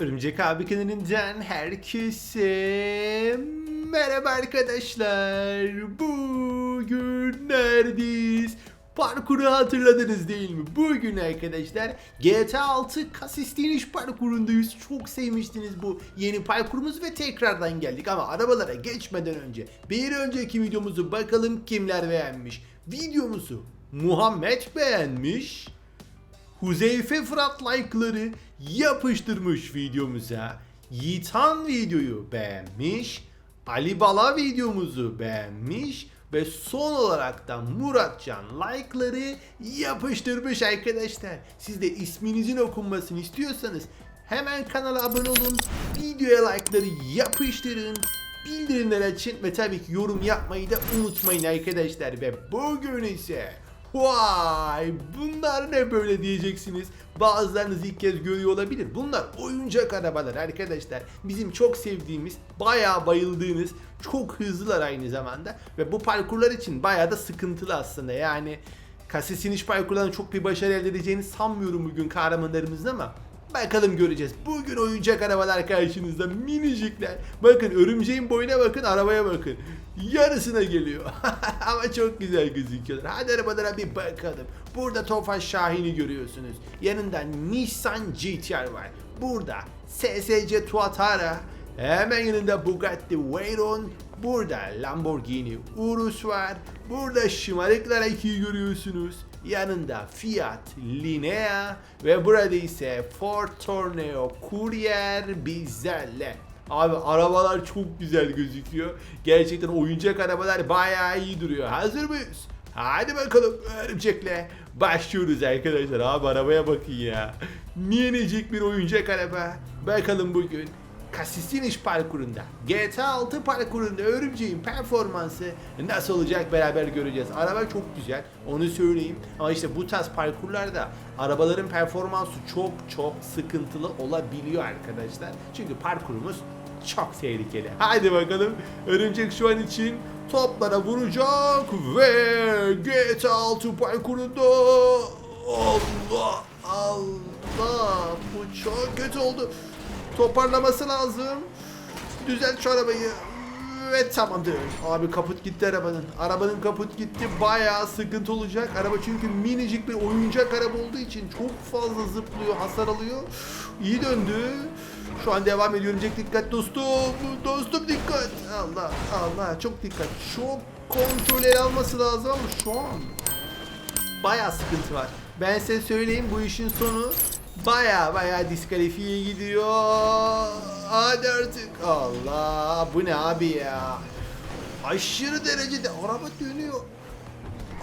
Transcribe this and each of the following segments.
Örümcek abi kanalından herkese merhaba arkadaşlar. Bugün neredeyiz? Parkuru hatırladınız değil mi? Bugün arkadaşlar GTA 6 kasis iniş parkurundayız. Çok sevmiştiniz bu yeni parkurumuz ve tekrardan geldik. Ama arabalara geçmeden önce bir önceki videomuzu bakalım kimler beğenmiş. Videomuzu Muhammed beğenmiş. Huzeyfe Fırat like'ları yapıştırmış videomuza. Yiğitan videoyu beğenmiş. Ali Bala videomuzu beğenmiş. Ve son olarak da Muratcan like'ları yapıştırmış arkadaşlar. Siz de isminizin okunmasını istiyorsanız hemen kanala abone olun. Videoya like'ları yapıştırın. Bildirimleri açın ve tabii ki yorum yapmayı da unutmayın arkadaşlar. Ve bugün ise Vay bunlar ne böyle diyeceksiniz. Bazılarınız ilk kez görüyor olabilir. Bunlar oyuncak arabalar arkadaşlar. Bizim çok sevdiğimiz, bayağı bayıldığınız, çok hızlılar aynı zamanda. Ve bu parkurlar için bayağı da sıkıntılı aslında. Yani kasis iniş parkurlarında çok bir başarı elde edeceğini sanmıyorum bugün kahramanlarımızın ama Bakalım göreceğiz. Bugün oyuncak arabalar karşınızda minicikler. Bakın örümceğin boyuna bakın arabaya bakın. Yarısına geliyor. Ama çok güzel gözüküyorlar. Hadi arabalara bir bakalım. Burada Tofaş Şahin'i görüyorsunuz. Yanında Nissan GTR var. Burada SSC Tuatara. Hemen yanında Bugatti Veyron. Burada Lamborghini Urus var. Burada şımarıklar ikiyi görüyorsunuz. Yanında Fiat Linea ve burada ise Ford Tornado Courier bizlerle. Abi arabalar çok güzel gözüküyor. Gerçekten oyuncak arabalar bayağı iyi duruyor. Hazır mıyız? Hadi bakalım örümcekle başlıyoruz arkadaşlar. Abi arabaya bakın ya. Minicik bir oyuncak araba. Bakalım bugün Kasis'in iş parkurunda, GTA 6 parkurunda örümceğin performansı nasıl olacak beraber göreceğiz. Araba çok güzel, onu söyleyeyim. Ama işte bu tarz parkurlarda arabaların performansı çok çok sıkıntılı olabiliyor arkadaşlar. Çünkü parkurumuz çok tehlikeli. Hadi bakalım örümcek şu an için toplara vuracak ve GTA 6 parkurunda Allah Allah bu çok kötü oldu. Toparlaması lazım. Düzelt şu arabayı. Ve tamamdır. Abi kaput gitti arabanın. Arabanın kaput gitti. Bayağı sıkıntı olacak. Araba çünkü minicik bir oyuncak araba olduğu için çok fazla zıplıyor, hasar alıyor. İyi döndü. Şu an devam ediyor. Örümcek dikkat dostum. Dostum dikkat. Allah Allah çok dikkat. Çok kontrol ele alması lazım ama şu an bayağı sıkıntı var. Ben size söyleyeyim bu işin sonu baya baya diskalifiye gidiyor. Hadi artık. Allah bu ne abi ya. Aşırı derecede araba dönüyor.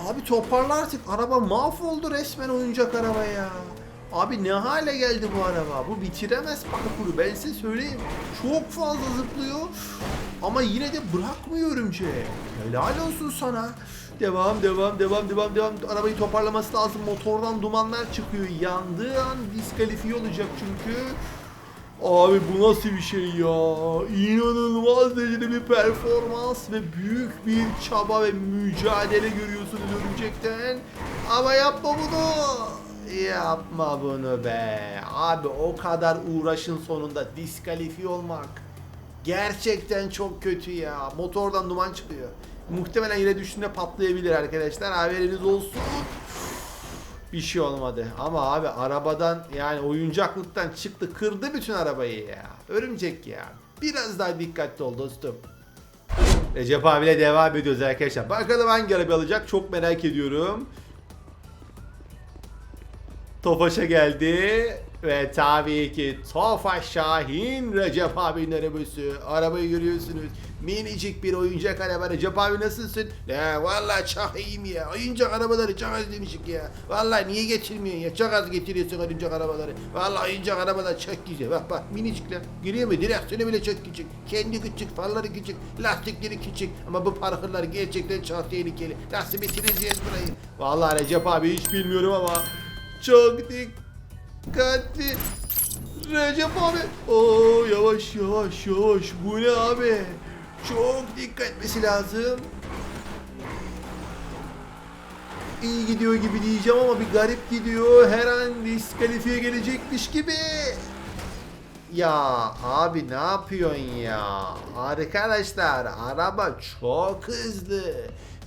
Abi toparla artık. Araba mahvoldu resmen oyuncak araba ya. Abi ne hale geldi bu araba? Bu bitiremez parkuru ben size söyleyeyim. Çok fazla zıplıyor. Ama yine de bırakmıyor örümceği. Helal olsun sana. Devam devam devam devam devam. Arabayı toparlaması lazım. Motordan dumanlar çıkıyor. Yandığı an diskalifiye olacak çünkü. Abi bu nasıl bir şey ya? İnanılmaz derecede bir performans ve büyük bir çaba ve mücadele görüyorsunuz örümcekten. Ama yapma bunu. Yapma bunu be. Abi o kadar uğraşın sonunda diskalifiye olmak. Gerçekten çok kötü ya. Motordan duman çıkıyor. Muhtemelen yere düştüğünde patlayabilir arkadaşlar. Haberiniz olsun. Bir şey olmadı. Ama abi arabadan yani oyuncaklıktan çıktı kırdı bütün arabayı ya. Örümcek ya. Biraz daha dikkatli ol dostum. Recep abiyle devam ediyoruz arkadaşlar. Bakalım hangi araba alacak çok merak ediyorum. Tofaş'a geldi. Ve tabii ki Tofaş Şahin Recep abinin arabası. Arabayı görüyorsunuz. Minicik bir oyuncak araba. Recep abi nasılsın? Ya vallahi çok iyiyim ya. Oyuncak arabaları çok özlemişik ya. Vallahi niye getirmiyorsun ya? Çok az getiriyorsun oyuncak arabaları. Vallahi oyuncak arabalar çok güzel. Bak bak minicikler. Görüyor musun? Direksiyonu bile çok küçük. Kendi küçük, farları küçük, lastikleri küçük. Ama bu parkurlar gerçekten çok tehlikeli. Nasıl bitireceğiz burayı? Vallahi Recep abi hiç bilmiyorum ama çok dikkatli. Recep abi. Oo yavaş yavaş yavaş. Bu ne abi? Çok dikkat etmesi lazım. İyi gidiyor gibi diyeceğim ama bir garip gidiyor. Her an diskalifiye gelecekmiş gibi. Ya abi ne yapıyorsun ya? Arkadaşlar araba çok hızlı.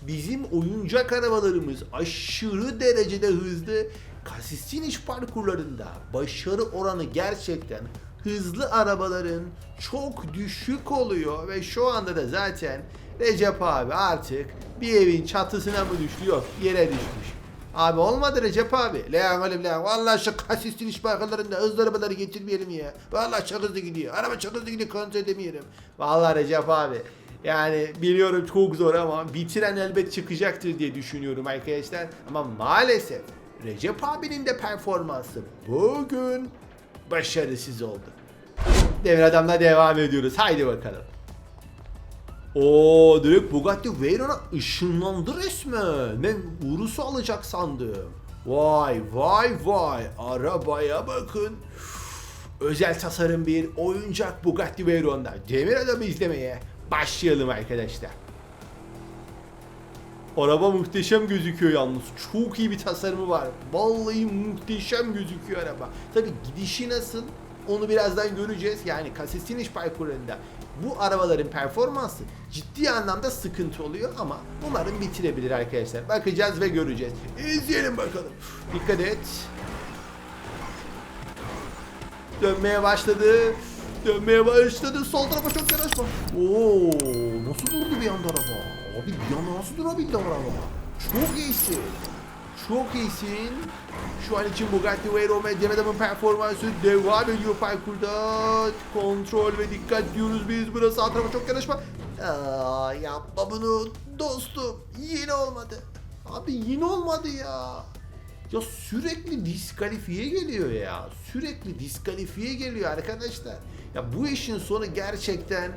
Bizim oyuncak arabalarımız aşırı derecede hızlı. Kasistin iş parkurlarında başarı oranı gerçekten hızlı arabaların çok düşük oluyor ve şu anda da zaten Recep abi artık bir evin çatısına mı düştü yok yere düşmüş. Abi olmadı Recep abi. Lan oğlum lan. Vallahi şu kasistin iş parkurlarında hızlı arabaları getirmeyelim ya. Vallahi çok hızlı gidiyor. Araba çok hızlı gidiyor kontrol edemiyorum. Vallahi Recep abi. Yani biliyorum çok zor ama bitiren elbet çıkacaktır diye düşünüyorum arkadaşlar. Ama maalesef Recep abinin de performansı bugün başarısız oldu. Devre adamla devam ediyoruz. Haydi bakalım. Oo direkt Bugatti Veyron'a ışınlandı resmen. Ben Urus'u alacak sandım. Vay vay vay arabaya bakın. Özel tasarım bir oyuncak Bugatti Veyron'da. Demir adamı izlemeye başlayalım arkadaşlar. Araba muhteşem gözüküyor yalnız. Çok iyi bir tasarımı var. Vallahi muhteşem gözüküyor araba. Tabi gidişi nasıl onu birazdan göreceğiz. Yani kasetin iş parkurlarında bu arabaların performansı ciddi anlamda sıkıntı oluyor ama umarım bitirebilir arkadaşlar. Bakacağız ve göreceğiz. İzleyelim bakalım. Dikkat et. Dönmeye başladı. Dönmeye başladı. Sol tarafa çok yanaşma. Oo, nasıl durdu bir anda araba? Abi anda nasıl durabildi araba? Çok iyisin. Çok iyisin. Şu an için Bugatti Veyron ve Cem Adam'ın performansı devam ediyor parkurda. Kontrol ve dikkat diyoruz biz. Burası sağ tarafa çok yanaşma. Aa, yapma bunu dostum. Yine olmadı. Abi yine olmadı ya. Ya sürekli diskalifiye geliyor ya. Sürekli diskalifiye geliyor arkadaşlar. Ya bu işin sonu gerçekten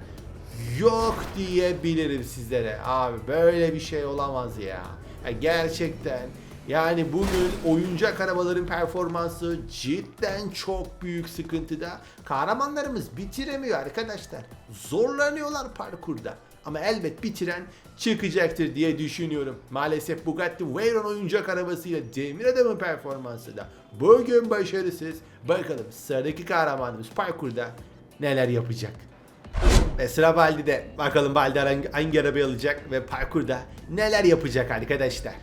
yok diyebilirim sizlere. Abi böyle bir şey olamaz ya. ya gerçekten yani bugün oyuncak arabaların performansı cidden çok büyük sıkıntıda. Kahramanlarımız bitiremiyor arkadaşlar. Zorlanıyorlar parkurda. Ama elbet bitiren çıkacaktır diye düşünüyorum. Maalesef Bugatti Veyron oyuncak arabasıyla Demir Adam'ın performansı da bugün başarısız. Bakalım sıradaki kahramanımız parkurda neler yapacak. Ve sıra Baldi'de. Bakalım Baldi hangi, hangi arabayı alacak ve parkurda neler yapacak arkadaşlar.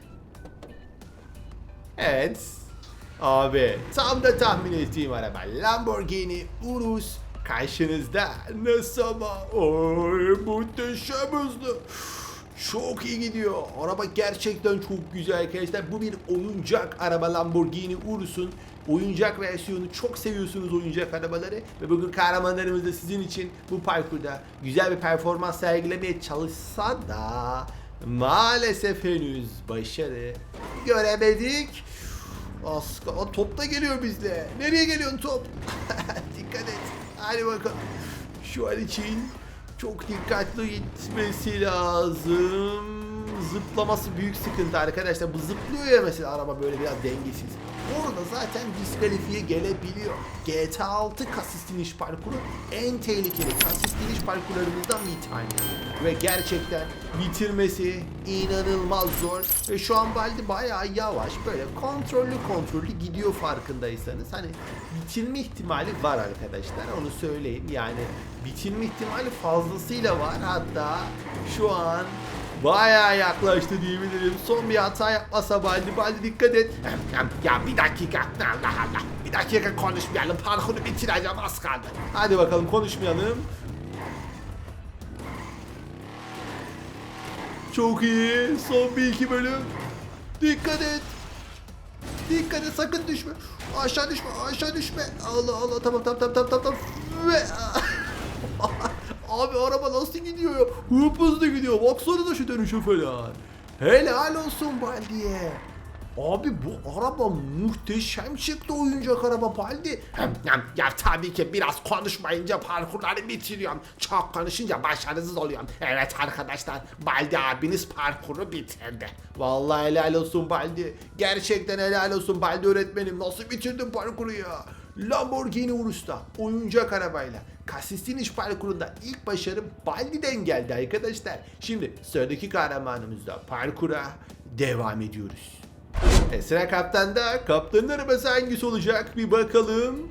Evet. Abi tam da tahmin ettiğim araba. Lamborghini Urus karşınızda. Nasıl ama? Oy muhteşem hızlı. Çok iyi gidiyor. Araba gerçekten çok güzel arkadaşlar. Bu bir oyuncak araba Lamborghini Urus'un oyuncak versiyonu. Çok seviyorsunuz oyuncak arabaları. Ve bugün kahramanlarımız da sizin için bu parkurda güzel bir performans sergilemeye çalışsa da maalesef henüz başarı göremedik. Aska, top da geliyor bizde. Nereye geliyorsun top? Dikkat et. Hadi bakalım. Şu an için çok dikkatli gitmesi lazım. Zıplaması büyük sıkıntı arkadaşlar. Bu zıplıyor ya mesela araba böyle biraz dengesiz. Orada zaten diskalifiye gelebiliyor. GTA 6 kasist iniş parkuru en tehlikeli kasist iniş parkurlarımızdan bir tane. Ve gerçekten bitirmesi inanılmaz zor. Ve şu an Baldi bayağı yavaş böyle kontrollü kontrollü gidiyor farkındaysanız. Hani bitirme ihtimali var arkadaşlar onu söyleyeyim. Yani bitirme ihtimali fazlasıyla var. Hatta şu an Bayağı yaklaştı diyebilirim. Son bir hata yapmasa Baldi. Baldi dikkat et. Ya bir dakika Allah Allah. Bir dakika konuşmayalım. Parkuru bitireceğim az kaldı. Hadi bakalım konuşmayalım. Çok iyi. Son bir iki bölüm. Dikkat et. Dikkat et sakın düşme. Aşağı düşme aşağı düşme. Allah Allah tamam tamam tamam tamam tamam. Ve... Abi araba nasıl gidiyor? Hıp hızlı gidiyor. Baksana da şu dönüşü falan. Helal olsun Baldi'ye. Abi bu araba muhteşem çıktı oyuncak araba Baldi. Ya tabii ki biraz konuşmayınca parkurları bitiriyorum. Çok konuşunca başarısız oluyorum. Evet arkadaşlar Baldi abiniz parkuru bitirdi. Vallahi helal olsun Baldi. Gerçekten helal olsun Baldi öğretmenim. Nasıl bitirdin parkuru ya? Lamborghini Urus'ta oyuncak arabayla Kasistin iş parkurunda ilk başarı Baldi'den geldi arkadaşlar. Şimdi sıradaki kahramanımızda parkura devam ediyoruz. E sıra kaptanda. Kaptanın arabası hangisi olacak bir bakalım.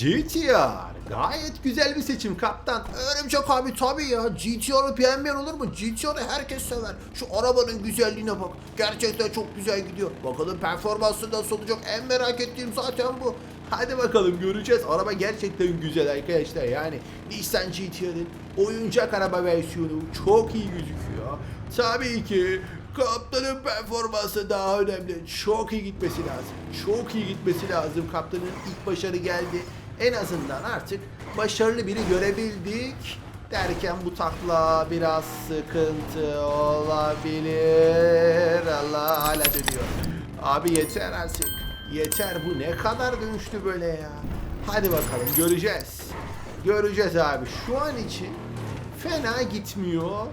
GTR. Gayet güzel bir seçim kaptan. Örümcek abi tabii ya. GTR'ı beğenmeyen olur mu? GTR'ı herkes sever. Şu arabanın güzelliğine bak. Gerçekten çok güzel gidiyor. Bakalım performansı nasıl olacak? En merak ettiğim zaten bu. Hadi bakalım göreceğiz. Araba gerçekten güzel arkadaşlar. Yani Nissan GTR'ın oyuncak araba versiyonu çok iyi gözüküyor. Tabii ki kaptanın performansı daha önemli. Çok iyi gitmesi lazım. Çok iyi gitmesi lazım. Kaptanın ilk başarı geldi. En azından artık başarılı biri görebildik. Derken bu takla biraz sıkıntı olabilir. Allah hala dönüyor. Abi yeter artık. Yeter bu ne kadar dönüştü böyle ya. Hadi bakalım göreceğiz. Göreceğiz abi. Şu an için fena gitmiyor.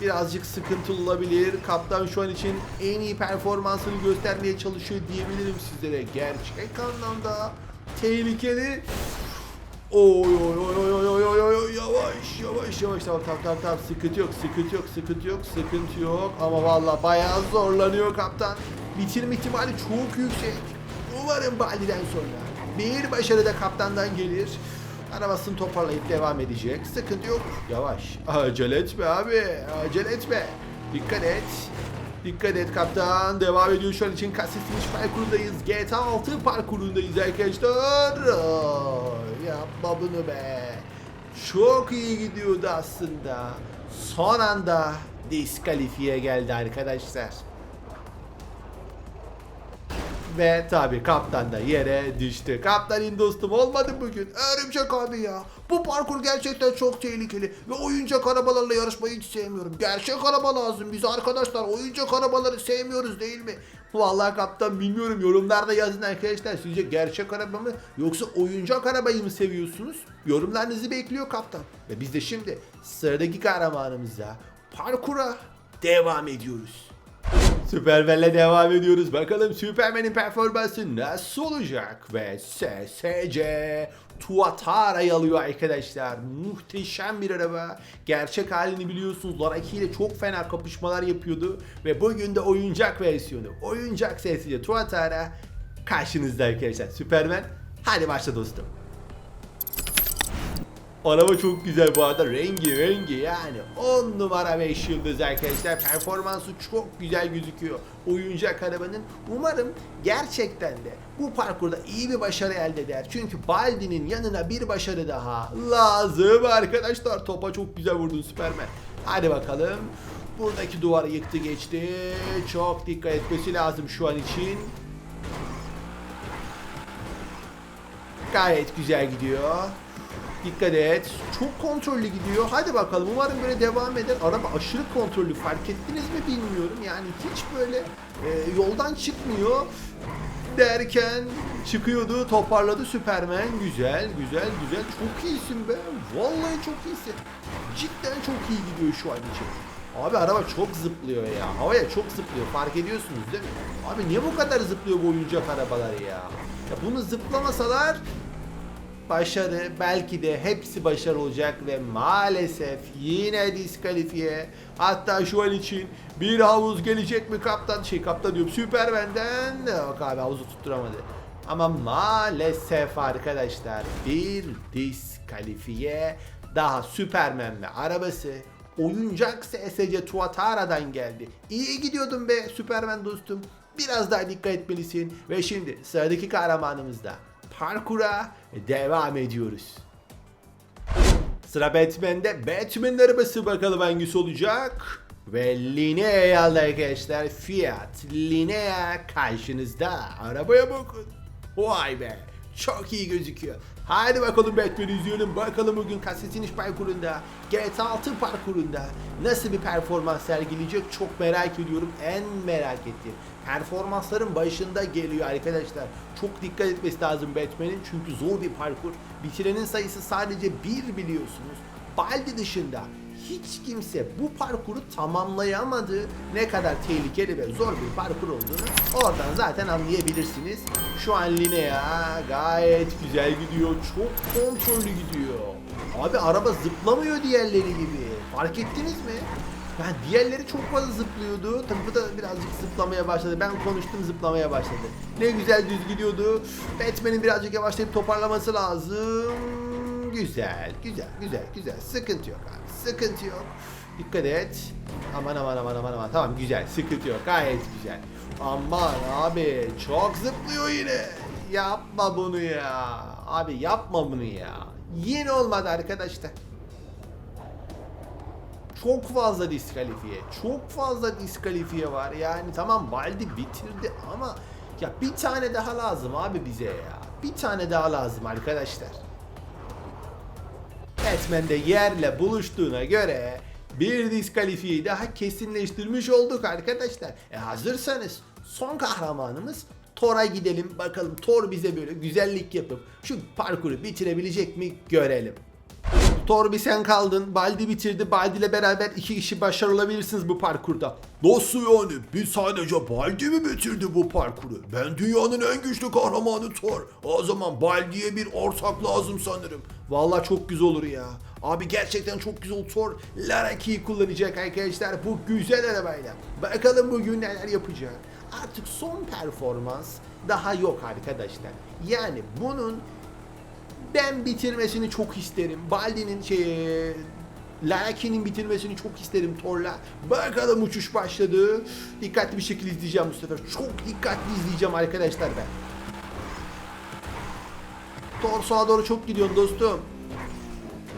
Birazcık sıkıntılı olabilir. Kaptan şu an için en iyi performansını göstermeye çalışıyor diyebilirim sizlere. Gerçek anlamda tehlikeli. Oy oy oy oy oy oy oy oy yavaş yavaş yavaş tamam tamam tamam tamam sıkıntı yok sıkıntı yok sıkıntı yok sıkıntı yok ama valla bayağı zorlanıyor kaptan. Bitirme ihtimali çok yüksek. Umarım Bali'den sonra bir başarı da kaptandan gelir. Arabasını toparlayıp devam edecek. Sıkıntı yok. Yavaş. Acele etme abi. Acele etme. Dikkat et. Dikkat et kaptan. Devam ediyor şu an için kastetmiş parkurundayız. GTA 6 parkurundayız arkadaşlar. Ay, yapma bunu be. Çok iyi gidiyordu aslında. Son anda diskalifiye geldi arkadaşlar. Ve tabi kaptan da yere düştü. Kaptanın dostum olmadı bugün. Örümcek abi ya. Bu parkur gerçekten çok tehlikeli. Ve oyuncak arabalarla yarışmayı hiç sevmiyorum. Gerçek araba lazım. Biz arkadaşlar oyuncak arabaları sevmiyoruz değil mi? Vallahi kaptan bilmiyorum yorumlarda yazın arkadaşlar. Sizce gerçek araba mı yoksa oyuncak arabayı mı seviyorsunuz? Yorumlarınızı bekliyor kaptan. Ve biz de şimdi sıradaki kahramanımıza parkura devam ediyoruz. Superman'le devam ediyoruz. Bakalım Superman'in performansı nasıl olacak? Ve SSC Tuatara'yı alıyor arkadaşlar. Muhteşem bir araba. Gerçek halini biliyorsunuz. Laraki ile çok fena kapışmalar yapıyordu. Ve bugün de oyuncak versiyonu. Oyuncak SSC Tuatara karşınızda arkadaşlar. Superman hadi başla dostum. Araba çok güzel bu arada. Rengi rengi yani 10 numara 5 yıldız arkadaşlar. Performansı çok güzel gözüküyor. Oyuncak arabanın umarım gerçekten de bu parkurda iyi bir başarı elde eder. Çünkü Baldi'nin yanına bir başarı daha lazım arkadaşlar. Topa çok güzel vurdun Superman. Hadi bakalım. Buradaki duvarı yıktı geçti. Çok dikkat etmesi lazım şu an için. Gayet güzel gidiyor. Dikkat et. Çok kontrollü gidiyor. Hadi bakalım. Umarım böyle devam eder. Araba aşırı kontrollü. Fark ettiniz mi bilmiyorum. Yani hiç böyle e, yoldan çıkmıyor. Derken çıkıyordu, toparladı Süpermen. Güzel, güzel, güzel. Çok iyisin be. Vallahi çok iyisin. Cidden çok iyi gidiyor şu an için. Abi araba çok zıplıyor ya. Havaya çok zıplıyor. Fark ediyorsunuz değil mi? Abi niye bu kadar zıplıyor bu oyuncak arabalar ya? Ya bunu zıplamasalar başarı belki de hepsi başarı olacak ve maalesef yine diskalifiye. Hatta şu an için bir havuz gelecek mi kaptan şey kaptan diyorum Süpermen'den yok abi havuzu tutturamadı. Ama maalesef arkadaşlar bir diskalifiye daha Süpermen ve arabası oyuncak SSC Tuatara'dan geldi. İyi gidiyordun be Süpermen dostum. Biraz daha dikkat etmelisin. Ve şimdi sıradaki kahramanımızda parkura devam ediyoruz. Sıra Batman'de. Batman'in arabası bakalım hangisi olacak. Ve Linea'yı aldı arkadaşlar. Fiat Linea karşınızda. Arabaya bakın. Vay be. Çok iyi gözüküyor. Hadi bakalım Batman'i izleyelim. Bakalım bugün kasetiniş parkurunda, GTA 6 parkurunda nasıl bir performans sergileyecek çok merak ediyorum. En merak ettiğim performansların başında geliyor arkadaşlar. Çok dikkat etmesi lazım Batman'in çünkü zor bir parkur. Bitirenin sayısı sadece bir biliyorsunuz. Baldi dışında hiç kimse bu parkuru tamamlayamadı. Ne kadar tehlikeli ve zor bir parkur olduğunu oradan zaten anlayabilirsiniz. Şu an Linea gayet güzel gidiyor. Çok kontrollü gidiyor. Abi araba zıplamıyor diğerleri gibi. Fark ettiniz mi? Yani diğerleri çok fazla zıplıyordu. Tabii bu da birazcık zıplamaya başladı. Ben konuştum zıplamaya başladı. Ne güzel düz gidiyordu. Batman'in birazcık yavaşlayıp toparlaması lazım. Güzel, güzel, güzel, güzel. Sıkıntı yok abi. Sıkıntı yok. Dikkat et. Aman aman aman aman aman. Tamam güzel. Sıkıntı yok. Gayet güzel. Aman abi çok zıplıyor yine. Yapma bunu ya. Abi yapma bunu ya. Yine olmadı arkadaşlar. Çok fazla diskalifiye. Çok fazla diskalifiye var. Yani tamam Baldi bitirdi ama ya bir tane daha lazım abi bize ya. Bir tane daha lazım arkadaşlar. De yerle buluştuğuna göre bir diskalifiyeyi daha kesinleştirmiş olduk arkadaşlar. E hazırsanız son kahramanımız Thor'a gidelim bakalım Thor bize böyle güzellik yapıp şu parkuru bitirebilecek mi görelim. Thor bir sen kaldın. Baldi bitirdi. Baldi ile beraber iki kişi başarılı olabilirsiniz bu parkurda. Nasıl yani? Bir sadece Baldi mi bitirdi bu parkuru? Ben dünyanın en güçlü kahramanı Thor. O zaman Baldi'ye bir ortak lazım sanırım. Vallahi çok güzel olur ya. Abi gerçekten çok güzel Thor. Lara Key'i kullanacak arkadaşlar bu güzel arabayla. Bakalım bugün neler yapacak. Artık son performans daha yok arkadaşlar. Yani bunun ben bitirmesini çok isterim. Baldi'nin şey Laki'nin bitirmesini çok isterim Thor'la. Bakalım uçuş başladı. Dikkatli bir şekilde izleyeceğim bu sefer. Çok dikkatli izleyeceğim arkadaşlar ben. Thor sağa doğru çok gidiyorsun dostum.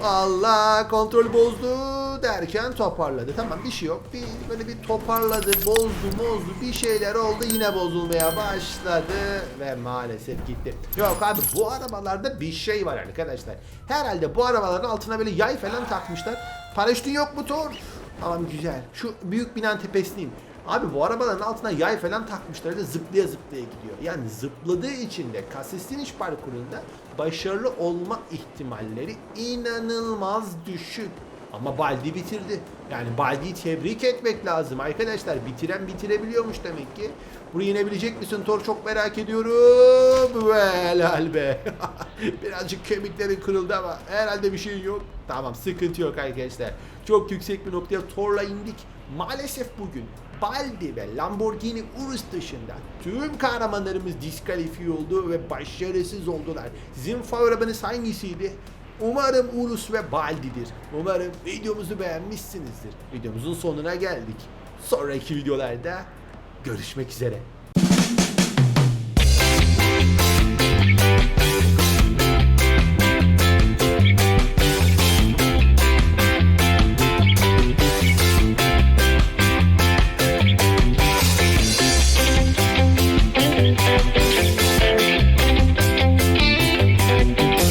Allah kontrol bozdu derken toparladı. Tamam bir şey yok. Bir böyle bir toparladı, bozdu, bozdu. Bir şeyler oldu yine bozulmaya başladı ve maalesef gitti. Yok abi bu arabalarda bir şey var arkadaşlar. Herhalde bu arabaların altına böyle yay falan takmışlar. Paraşütün yok mu Thor? Tamam güzel. Şu büyük binanın tepesindeyim. Abi bu arabaların altına yay falan takmışlar da zıplaya zıplaya gidiyor. Yani zıpladığı için de kasistin iş parkurunda başarılı olma ihtimalleri inanılmaz düşük. Ama Baldi bitirdi. Yani Baldi'yi tebrik etmek lazım arkadaşlar. Bitiren bitirebiliyormuş demek ki. Burayı inebilecek misin Thor çok merak ediyorum. Ve helal be. Birazcık kemiklerin kırıldı ama herhalde bir şey yok. Tamam sıkıntı yok arkadaşlar. Çok yüksek bir noktaya Thor'la indik. Maalesef bugün Baldi ve Lamborghini Urus dışında tüm kahramanlarımız diskalifiye oldu ve başarısız oldular. Sizin favori hangisiydi? Umarım Urus ve Baldi'dir. Umarım videomuzu beğenmişsinizdir. Videomuzun sonuna geldik. Sonraki videolarda görüşmek üzere.